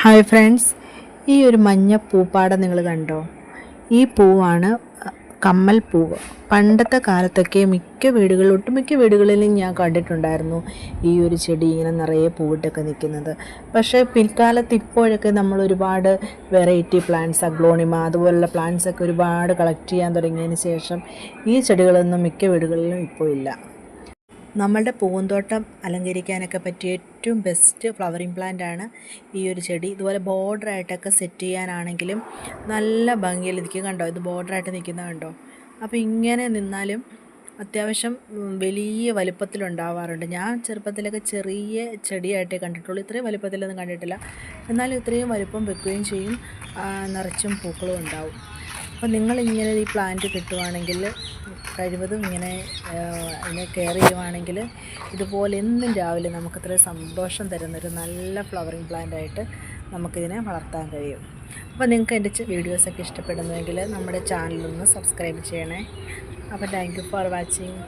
Hi friends ഈ ഒരു മഞ്ഞ പൂപ്പാട നിങ്ങൾ കണ്ടോ? ഈ പൂവാണ് കമ്മൽ പൂവ്. പണ്ടത്തെ കാലത്തൊക്കെ മിക്ക വീടുകളിൽ ഒട്ടുമിക്ക വീടുകളിലും ഞാൻ കണ്ടിട്ടുണ്ടായിരുന്നു ഈ ഒരു ചെടി ഇങ്ങനെ നിറയെ പൂവിട്ടൊക്കെ നിൽക്കുന്നത്. പക്ഷേ പിൽക്കാലത്ത് ഇപ്പോഴൊക്കെ നമ്മൾ ഒരുപാട് വെറൈറ്റി പ്ലാന്റ്സ് അഗ്ലോണിമ അതുപോലുള്ള പ്ലാന്റ്സൊക്കെ ഒരുപാട് കളക്ട് ചെയ്യാൻ തുടങ്ങിയതിന് ശേഷം ഈ ചെടികളൊന്നും മിക്ക വീടുകളിലും ഇപ്പോൾ ഇല്ല. നമ്മളുടെ പൂന്തോട്ടം അലങ്കരിക്കാനൊക്കെ പറ്റിയ ഏറ്റവും ബെസ്റ്റ് ഫ്ലവറിങ് പ്ലാന്റ് ആണ് ഈ ഒരു ചെടി. ഇതുപോലെ ബോർഡറായിട്ടൊക്കെ സെറ്റ് ചെയ്യാനാണെങ്കിലും നല്ല ഭംഗിയിൽ ഇരിക്കും കണ്ടോ? ഇത് ബോർഡറായിട്ട് നിൽക്കുന്നത് കണ്ടോ? അപ്പോൾ ഇങ്ങനെ നിന്നാലും അത്യാവശ്യം വലിയ വലിപ്പത്തിലുണ്ടാവാറുണ്ട് ഞാൻ ചെറുപ്പത്തിലൊക്കെ ചെറിയ ചെടിയായിട്ടേ കണ്ടിട്ടുള്ളൂ. ഇത്രയും വലുപ്പത്തിലൊന്നും കണ്ടിട്ടില്ല. എന്നാലും ഇത്രയും വലുപ്പം വെക്കുകയും ചെയ്യും. നിറച്ചും പൂക്കളും ഉണ്ടാവും. അപ്പോൾ നിങ്ങളിങ്ങനെ ഈ പ്ലാന്റ് കിട്ടുവാണെങ്കിൽ കഴിവതും ഇങ്ങനെ അതിനെ കെയർ ചെയ്യുവാണെങ്കിൽ ഇതുപോലെ എന്നും രാവിലെ നമുക്കത്ര സന്തോഷം തരുന്നൊരു നല്ല ഫ്ലവറിങ് പ്ലാന്റ് ആയിട്ട് നമുക്കിതിനെ വളർത്താൻ കഴിയും. അപ്പോൾ നിങ്ങൾക്ക് എന്റെ വീഡിയോസൊക്കെ ഇഷ്ടപ്പെടുന്നുവെങ്കിൽ നമ്മുടെ ചാനലൊന്ന് സബ്സ്ക്രൈബ് ചെയ്യണേ. അപ്പോൾ താങ്ക് യു ഫോർ വാച്ചിങ്